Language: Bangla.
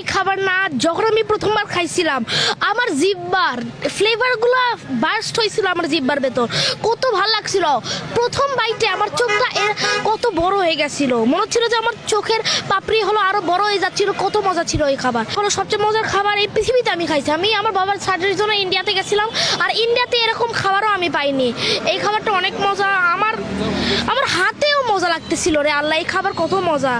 এই খাবার না, যখন আমি প্রথমবার খাইছিলাম, আমার জিব্বার ফ্লেভারগুলো বার্স্ট হয়েছিল আমার জিব্বার ভেতর। কত ভালো লাগছিল। প্রথম বাইটে আমার চোখটা এর কত বড় হয়ে গেছিল। মনে হচ্ছিল যে আমার চোখের পাপড়ি হলো আরও বড় হয়ে যাচ্ছিল, কত মজা ছিল এই খাবার। হলো সবচেয়ে মজার খাবার এই পৃথিবীতে আমি খাইছি। আমি আমার বাবার সার্জারির জন্য ইন্ডিয়াতে গেছিলাম, আর ইন্ডিয়াতে এরকম খাবারও আমি পাইনি। এই খাবারটা অনেক মজা। আমার আমার হাতেও মজা লাগতেছিল রে আল্লাহ, এই খাবার কত মজা।